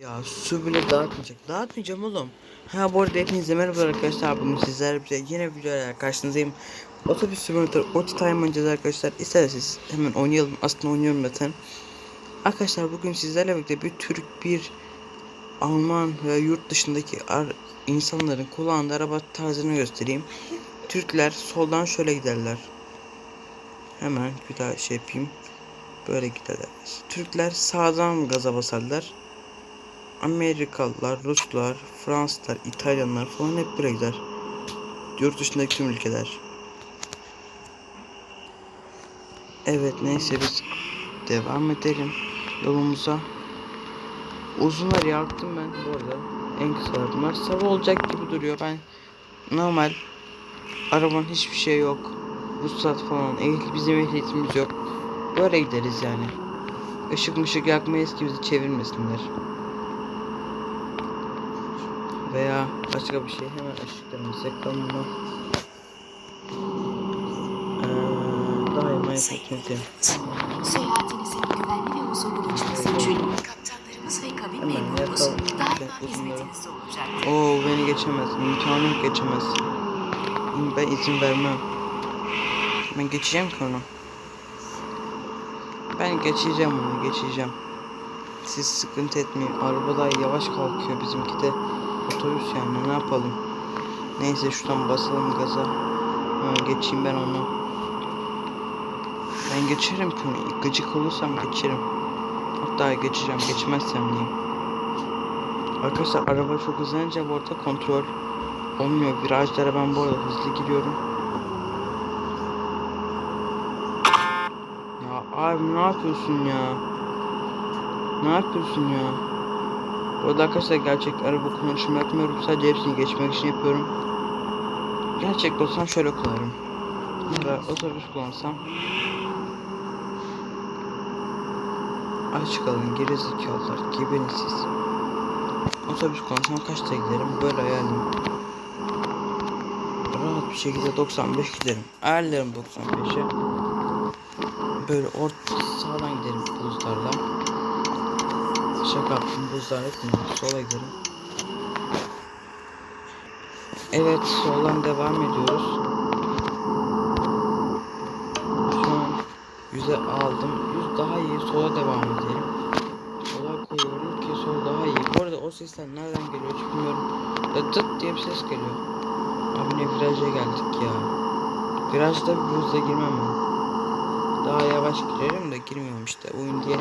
Ya su bile dağıtmayacak. Dağıtmayacağım oğlum. Ha bu arada hepinize merhaba arkadaşlar. Bugün sizlerle bir yine videoyla karşınızdayım. Otobüs simulator Oti Time oynayacağız arkadaşlar. İsterseniz hemen oynayalım. Aslında oynuyorum zaten. Arkadaşlar bugün sizlerle birlikte bir Türk bir Alman ve yurt dışındaki ar- insanların kullandığı araba tarzını göstereyim. Türkler soldan şöyle giderler. Hemen bir daha şey yapayım. Böyle giderler. Türkler sağdan gaza basarlar. Amerikalılar, Ruslar, Fransızlar, İtalyanlar falan hep buraya gider. Yurt dışındaki tüm ülkeler. Evet neyse biz devam edelim yolumuza. Uzunları yaptım ben bu arada. En kısalar bunlar. Sabah olacak gibi duruyor. Ben normal arabanın hiçbir şey yok. Ruhsat falan. Ehliyet, bizim ehliyetimiz yok. Böyle gideriz yani. Işık mışık yakmayız ki bizi çevirmesinler. Veya başka bir şey hemen ışıklarımızı yakalım mı? Ee, daima yapabilirim. Seyahatinizin güvenli ve huzurlu geçmesi için kaptanlarımız ve kabin memurumuz daima hizmetinizde olacak. Oo beni geçemez. İmkanı geçemez. Ben izin vermem. Ben geçeceğim ki onu. Ben geçeceğim onu geçeceğim. Siz sıkıntı etmeyin. Araba daha yavaş kalkıyor bizimki de. Otobüs yani ne yapalım. Neyse şuradan basalım gaza. Ha, geçeyim ben onu. Ben geçerim ki. Gıcık olursam geçerim. Hatta geçeceğim. Geçmezsem diyeyim. Arkadaşlar araba çok hızlanınca bu arada kontrol olmuyor. Virajlara ben bu arada hızlı gidiyorum. Ya abi ne yapıyorsun ya? Ne yapıyorsun ya? Bu arada arkadaşlar gerçek araba konuşma yapmıyorum. Sadece hepsini geçmek için yapıyorum. Gerçek olsam şöyle kullanırım. Ya da otobüs kullansam. Aç kalın geri zekalılar gibiniz siz. Otobüs kullansam kaçta giderim böyle hayalim. Rahat bir şekilde 95 giderim. Ayarlarım 95'e. Böyle orta sağdan giderim buzlarla. Şaka yaptım buzlar etmiyorum. Sola giderim. Evet soldan devam ediyoruz. Şu an 100'e aldım. 100 daha iyi sola devam edelim. Sola koyuyorum ki sol daha iyi. Bu arada o sesler nereden geliyor hiç bilmiyorum. Da tıt diye bir ses geliyor. Abi ne viraja geldik ya. Virajda bir hızla girmem ben. Daha yavaş girerim de girmiyorum işte oyun diye.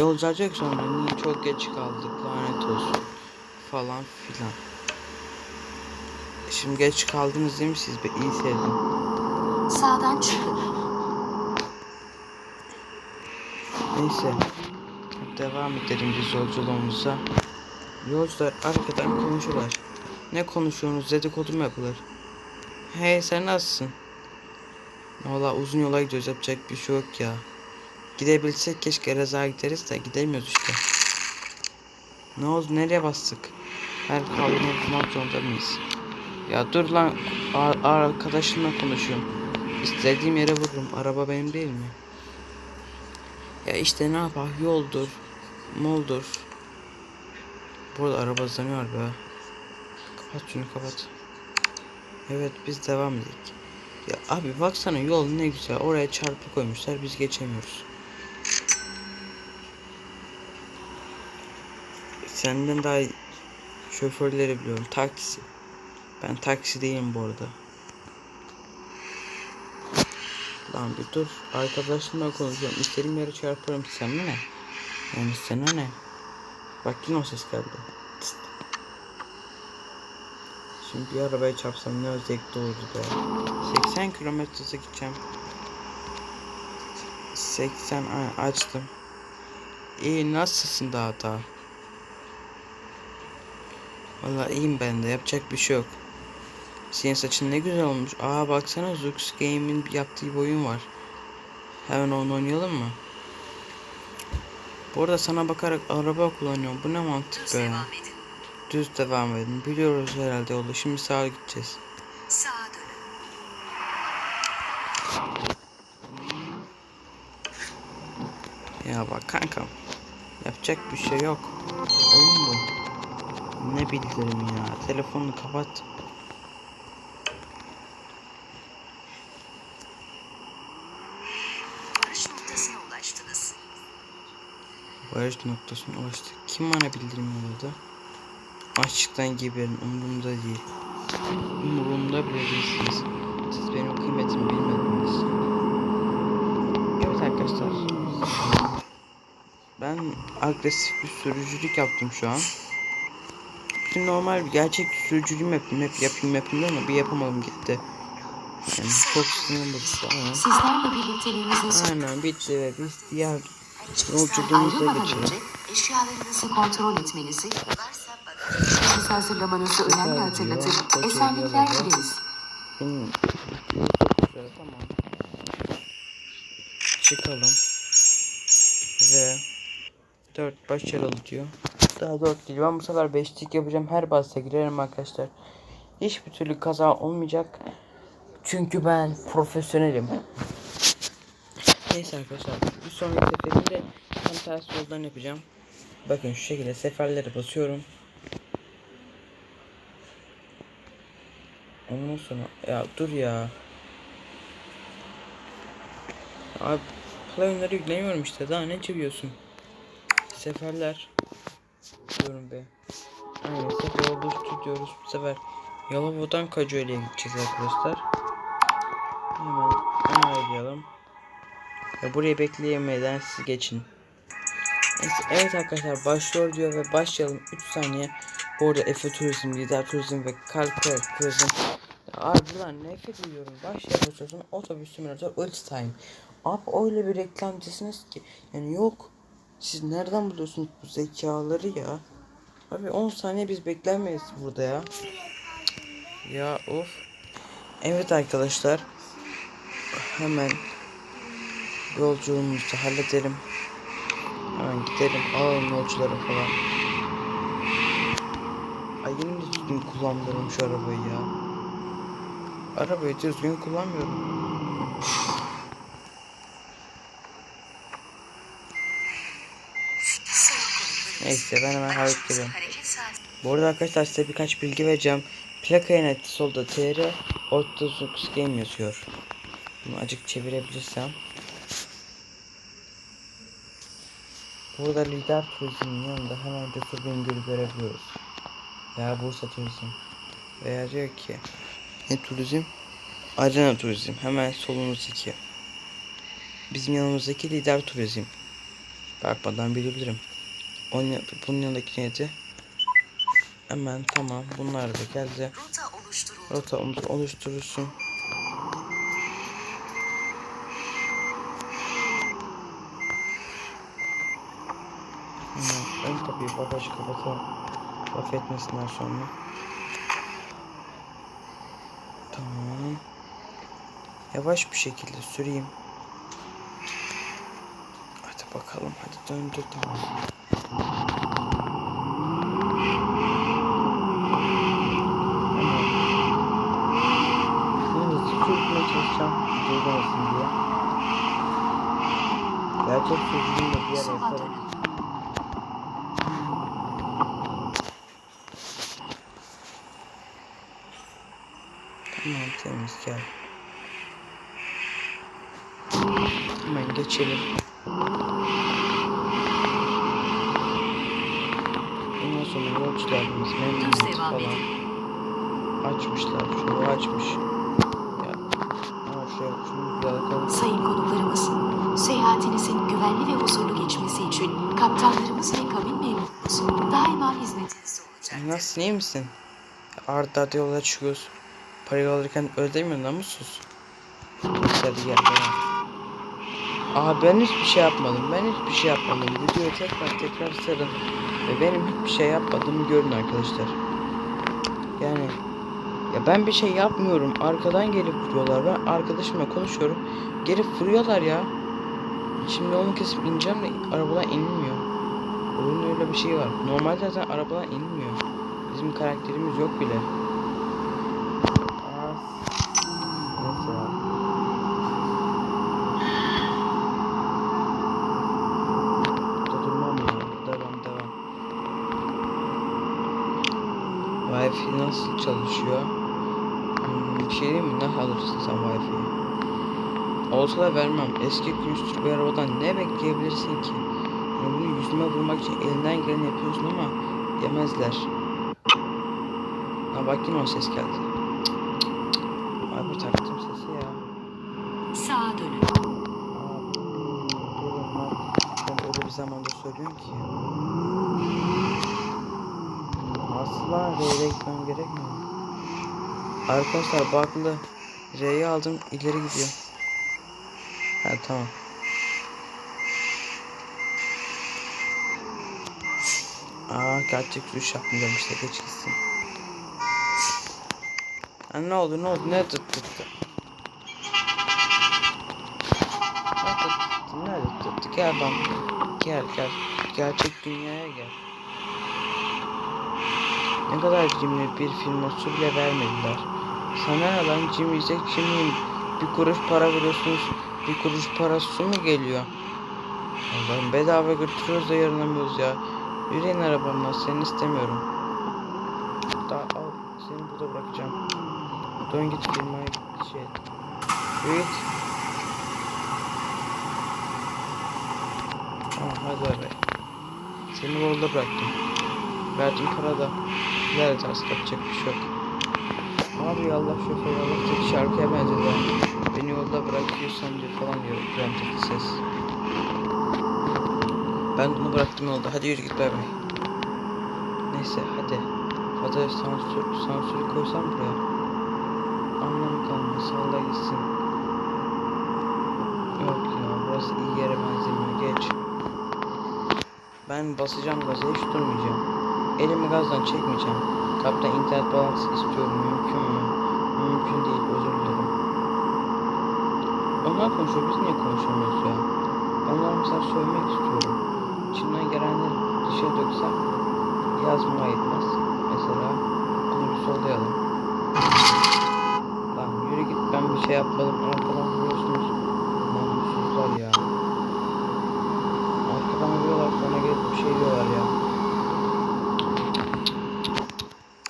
Yol olacak sonra niye çok geç kaldık lanet olsun falan filan. Şimdi geç kaldınız değil mi siz? Ben iyi sevdim. Sağdan çıkın. Neyse. Devam edelim biz yolculuğumuza. Yolcular arkadan konuşurlar. Ne konuşuyorsunuz dedikodu mu yapılır? Hey sen nasılsın? Valla uzun yola gidiyoruz yapacak bir şey yok ya. Gidebilsek keşke Reza gideriz de gidemiyoruz işte. Ne oldu nereye bastık? Her kaldığını okumak zorunda mıyız? Ya dur lan ar- arkadaşımla konuşuyorum. İstediğim yere vururum. Araba benim değil mi? Ya işte ne yapar yoldur, moldur. Burada araba hızlanıyor be. Kapat şunu kapat. Evet biz devam edelim. Ya abi baksana yol ne güzel. Oraya çarpı koymuşlar biz geçemiyoruz. Senden daha şoförleri biliyorum. Taksi. Ben taksi değilim bu arada. Lan bir dur. Arkadaşımla konuşuyorum. İstediğim yere çarparım. Sana ne? Yani sana ne? Bak yine o ses geldi. Şimdi bir arabaya çarpsam ne zevkli olurdu be. 80 kilometrede gideceğim. 80 Aa, açtım. İyi nasılsın daha daha? Valla iyiyim ben de yapacak bir şey yok. Senin saçın ne güzel olmuş. Aa baksana Zux Game'in yaptığı bir oyun var. Hemen onu oynayalım mı? Bu arada sana bakarak araba kullanıyorum. Bu ne mantık be? Devam edin. Düz devam edin. Biliyoruz herhalde yolu. Şimdi sağa gideceğiz. Sağa dönün. Ya bak kankam. Yapacak bir şey yok. Oyun bu. Ne bildirim ya. Telefonunu kapat. Barış noktasına ulaştık. Kim bana bildirim yolladı? Açlıktan geberin umurumda değil. Umurumda bile değilsiniz. Siz benim kıymetimi bilmediniz. Evet arkadaşlar. Ben agresif bir sürücülük yaptım şu an. Bir normal bir gerçek bir sürücülüğüm yapayım. Hep yapayım yapayım ama bir yapamadım gitti. Yani çok sinirim bozuldu ama. Sizlerle birlikteliğimizin sonu. Aynen bitti ve biz diğer Yolculuğumuza geçelim. eşyalarınızı kontrol etmenizi, bagajınızı hazırlamanızı önemli hatırlatır. Esenlikler dileriz. Tamam. Çıkalım. Ve 4 başarılı diyor. Daha 4 değil. Ben bu sefer 5'lik yapacağım. Her basta girerim arkadaşlar. Hiçbir türlü kaza olmayacak. Çünkü ben profesyonelim. Neyse arkadaşlar. Bir sonraki seferinde tam tersi yoldan yapacağım. Bakın şu şekilde seferlere basıyorum. Ondan sonra ya dur ya. Abi play oyunları yüklemiyorum işte daha ne çeviriyorsun? Seferler diyorum be. Aynen sefer oluşturuyoruz bu sefer. Yalova'dan Kacoeli'ye gideceğiz arkadaşlar. Hemen onaylayalım. Ve burayı bekleyemeden siz geçin. Neyse, evet arkadaşlar başlıyor diyor ve başlayalım 3 saniye. Bu arada Efe Turizm, Lider Turizm ve Kalkar Turizm Abi buradan nefret ediyorum. Başlaya basıyorsun otobüs simülatör ulti time. Abi öyle bir reklamcısınız ki. Yani yok. Siz nereden buluyorsunuz bu zekaları ya? Abi 10 saniye biz beklemeyiz burada ya. Ya of. Evet arkadaşlar. Hemen yolculuğumuzu halledelim. Hemen gidelim alalım yolcuları falan. Ay yine düzgün kullanmıyorum şu arabayı ya. Arabayı düzgün kullanmıyorum. Neyse ben hemen. Hareket saati. Bu arada arkadaşlar size birkaç bilgi vereceğim. Plakaya net solda TR, ortada Zux Game yazıyor. Bunu acık çevirebilirsem. Burada lider turizmin yanında hemen Cesur Bingöl'ü görebiliyoruz. Ya Bursa Turizm. Veya diyor ki ne turizm? Arena Turizm. Hemen solumuzdaki. Bizim yanımızdaki lider turizm. Bakmadan bilebilirim. Onun, bunun yanındaki neydi? Hemen tamam bunlar da geldi. Rota oluşturuldu. Rotamızı oluşturursun. Hemen ön kapıyı bagajı kapatalım. Laf etmesinler sonra. Tamam. Yavaş bir şekilde süreyim. Hadi bakalım hadi döndür tamam. Şimdi sürtmeye çalışacağım. Duyulmasın diye. Gerçek sürtmeyi de bir yere Sola yaparım. dönün. Tamam temiz gel. Hemen geçelim. Ondan sonra yolcularımız memnuniyet falan. Açmışlar. Şunu açmış. Ya. Ama şunu bir bakalım. Sayın konuklarımız, seyahatinizin güvenli ve huzurlu geçmesi için kaptanlarımız ve kabin memurumuz daima hizmetinizde olacak. Nasılsın iyi misin? Arda arda yola çıkıyoruz. Parayı alırken öyle demiyor namussuz. Hadi gel gel. Aa ben hiçbir şey yapmadım. Ben hiçbir şey yapmadım. Videoyu tekrar tekrar sarın. Ve benim hiçbir şey yapmadığımı görün arkadaşlar. Yani ya ben bir şey yapmıyorum. Arkadan gelip vuruyorlar. Ben arkadaşımla konuşuyorum. Gelip vuruyorlar ya. Şimdi onu kesip ineceğim de arabadan inilmiyor. Oyunun öyle bir şey var. Normalde zaten arabadan inilmiyor. Bizim karakterimiz yok bile. Neyse ya. Burada durmam ya. Devam devam. Wi-Fi nasıl çalışıyor? Hmm, bir şey diyeyim mi? Ne alırsın sen Wi-Fi'yi? Olsa da vermem. Eski külüstür bir arabadan ne bekleyebilirsin ki? Yani bunu yüzüme vurmak için elinden geleni yapıyorsun ama yemezler. Ha bak yine o ses geldi. Ay bu taktım. Zamanda söylüyorum ki. Nasıl lan R'ye gitmem gerekmiyor? Arkadaşlar baklı. R'yi aldım ileri gidiyor. Ha tamam. Aa gerçek sürüş yapmayacağım işte geç gitsin. Ha, ne oldu ne oldu ne tut tuttu. Ne tut tuttu ne tuttu gel ben gel gel gerçek dünyaya gel. Ne kadar cimri bir firma su bile vermediler. Sana ne lan cimriysek cimriyim. Bir kuruş para veriyorsunuz. Bir kuruş para su mu geliyor? Allah'ım bedava götürüyoruz da yarınamıyoruz ya. Yürüyün arabamla seni istemiyorum. Daha al seni burada bırakacağım. Dön git firmaya şey. Yürü. Tamam hadi abi. Seni yolda bıraktım. Verdiğim para da ileride ters yapacak bir şey yok. Abi Allah şoför Allah tek şarkıya benzedi. ha. Beni yolda bırakıyorsan diyor falan diyor. Kremteki ses. Ben bunu bıraktım yolda. Hadi yürü git bay bay. Neyse hadi. Hadi sansür, sansür koysam buraya. Anlamı kalmaz. Salla gitsin. Yok ya burası iyi yere benzemiyor. Geç. Ben basacağım gaza hiç durmayacağım. Elimi gazdan çekmeyeceğim. Kaptan internet bağlantısı istiyorum. Mümkün mü? Mümkün değil. Özür dilerim. Onlar konuşuyor. Biz niye konuşamıyoruz ya? Onlara mesela söylemek istiyorum. İçimden gelenleri dışarı döksem yazma ayıtmaz. Mesela bunu bir sollayalım. Lan yürü git ben bir şey yapmadım. Arkadan vuruyorsunuz. Namussuzlar ya. Arkadan vuruyorlar sonra gelip bir şey diyorlar ya.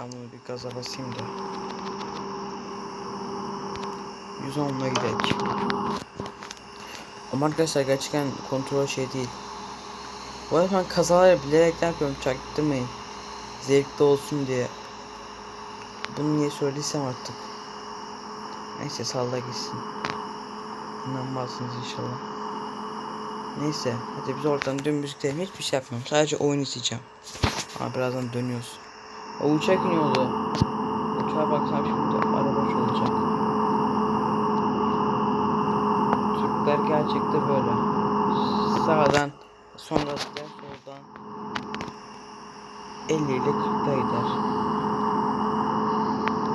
Ben bunu bir gaza basayım da. 110'la gidelim. Ama arkadaşlar gerçekten kontrol şey değil. Bu arada ben kazaları bilerek yapıyorum çaktırmayın. Zevkli olsun diye. Bunu niye söylediysem artık. Neyse salla gitsin. İnanmazsınız inşallah. Neyse hadi biz oradan dümdüz gidelim. Hiçbir şey yapmıyorum. Sadece oyun izleyeceğim. Ama birazdan dönüyoruz. O uçak iniyordu. Uçağa baksam şimdi araba olacak. Türkler gerçekte böyle. Sağdan sonra gider soldan 50 ile 40'da gider.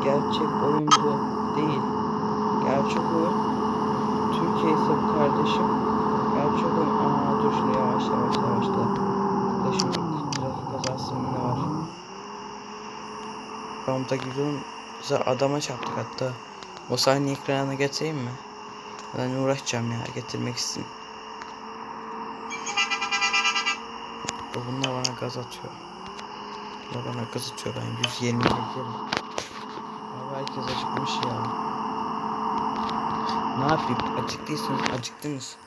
Gerçek oyun bu değil. Gerçek oyun Türkiye ise bu kardeşim. Gerçek oyun aa dur şunu yavaş yavaş yavaşla. Da şimdi trafik kazası mı ne var? Ramda gidiyorum. Adama çarptık hatta. O sahne ekranına getireyim mi? Ben uğraşacağım ya getirmek için. Bunlar bana gaz atıyor. Bunlar bana gaz atıyor ben 120 çekerim. Abi herkes acıkmış ya. Ne yapayım? Acıktıysanız acıktınız.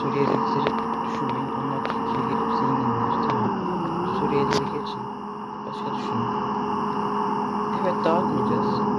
Suriyelileri düşünmeyin. Onlar Türkiye'ye gelip zenginler tamam. Suriyelileri geçin. Başka düşünün. Evet dağıtmayacağız.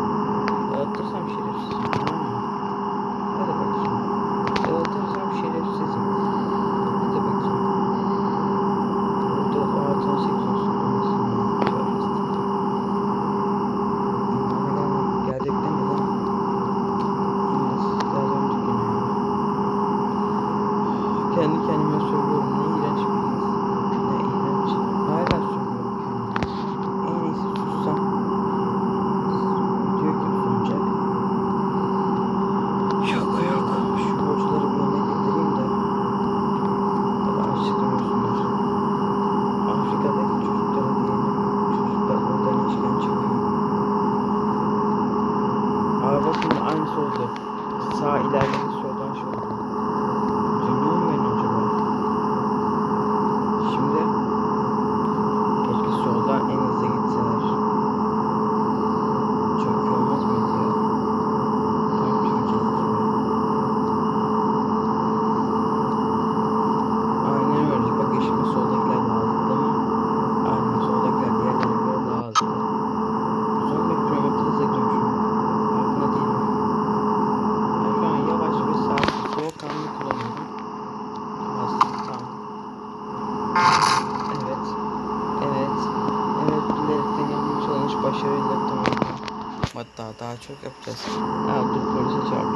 पर शरीर लगता हो गया मत आता आ चुके अब जैसे आप थोड़ी सी चाट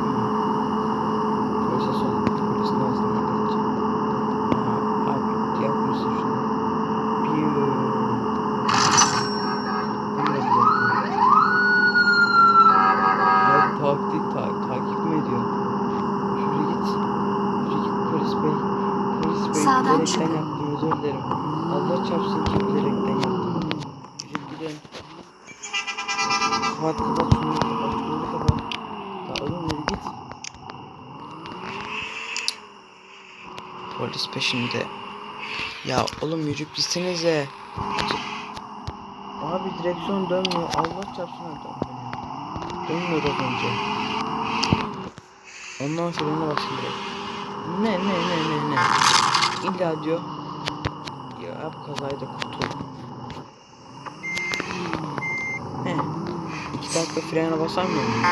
थोड़ी सी सुन Polis peşinde. Ya oğlum yürüyüp gitsenize. Abi direksiyon dönmüyor. Allah çarpsın dönmüyor. Dönmüyor az önce. Ondan sonra ne baksın direkt. Ne ne ne ne ne. İlla diyor. Ya bu kazayda kurtul. Dakika frene basamıyor muyum?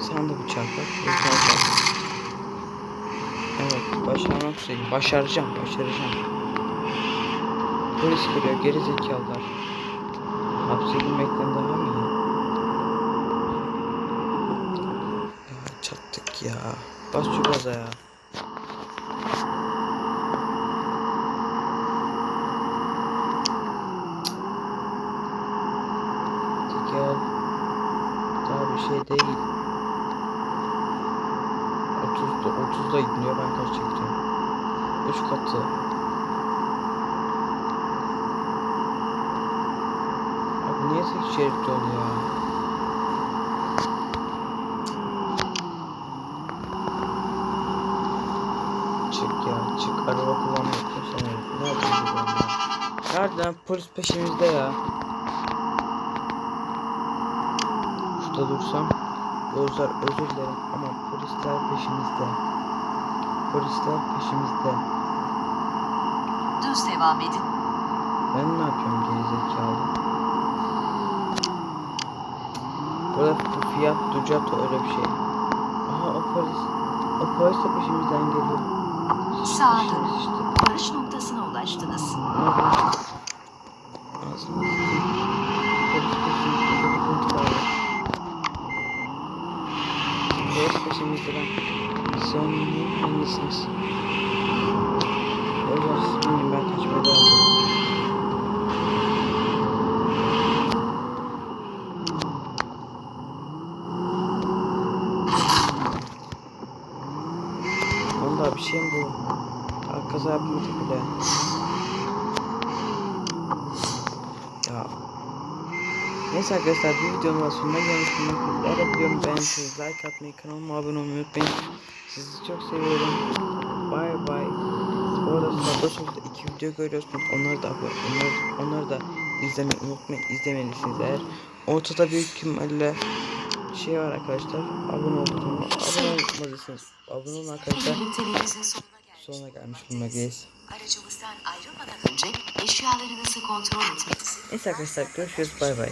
Sen de çarpar. Bir tane çarpar. Evet başarmak üzereyim. Başaracağım başaracağım. Polis geliyor geri zekalılar. Hapse girmekten daha mı iyi? Ya çattık ya. Bas şu gaza ya. Gel. Daha bir şey değil. 30'da 30'da gidiyor ben kaç çekeceğim? 3 katı. Abi niye tek şerit yol ya? Çık ya çık araba kullanmak yok sen herif. Ne yapıyorsun bu ya? Nereden polis peşimizde ya? Şurada dursam Yolcular özür dilerim ama polisler peşimizde. Polisler peşimizde. Düz devam edin. Ben ne yapıyorum gerizekalı? Burada bu fiyat Ducato öyle bir şey. Aha o polis. O polis de peşimizden geliyor. Sağa Peşimiz işte. Varış noktasına ulaştınız. Ağzını sıkayım. Polis peşimizde. Bir sıkıntı var. Neyin hangisiniz? Öyle siz bilmiyorum ben kaçmaya devam ediyorum. Bir şey mi bu? Kaza yapmadık bile. Ya. Neyse arkadaşlar bu videonun sonuna gelmiş bulunmaktayız. Eğer videomu beğendiyseniz like atmayı, kanalıma abone olmayı unutmayın. Sizi çok seviyorum. Bye bye. Bu arada sağda iki video görüyorsunuz. Onları da abone, onları, onları da izlemeyi unutmayın. İzlemelisiniz eğer. Ortada büyük ihtimalle şey var arkadaşlar. Abone olduğunu, abone olmalısınız. Abone olun arkadaşlar. Sonuna gelmiş bulunmaktayız. Aracımızdan ayrılmadan önce eşyalarınızı kontrol etmenizi Neyse arkadaşlar görüşürüz. Bay bay.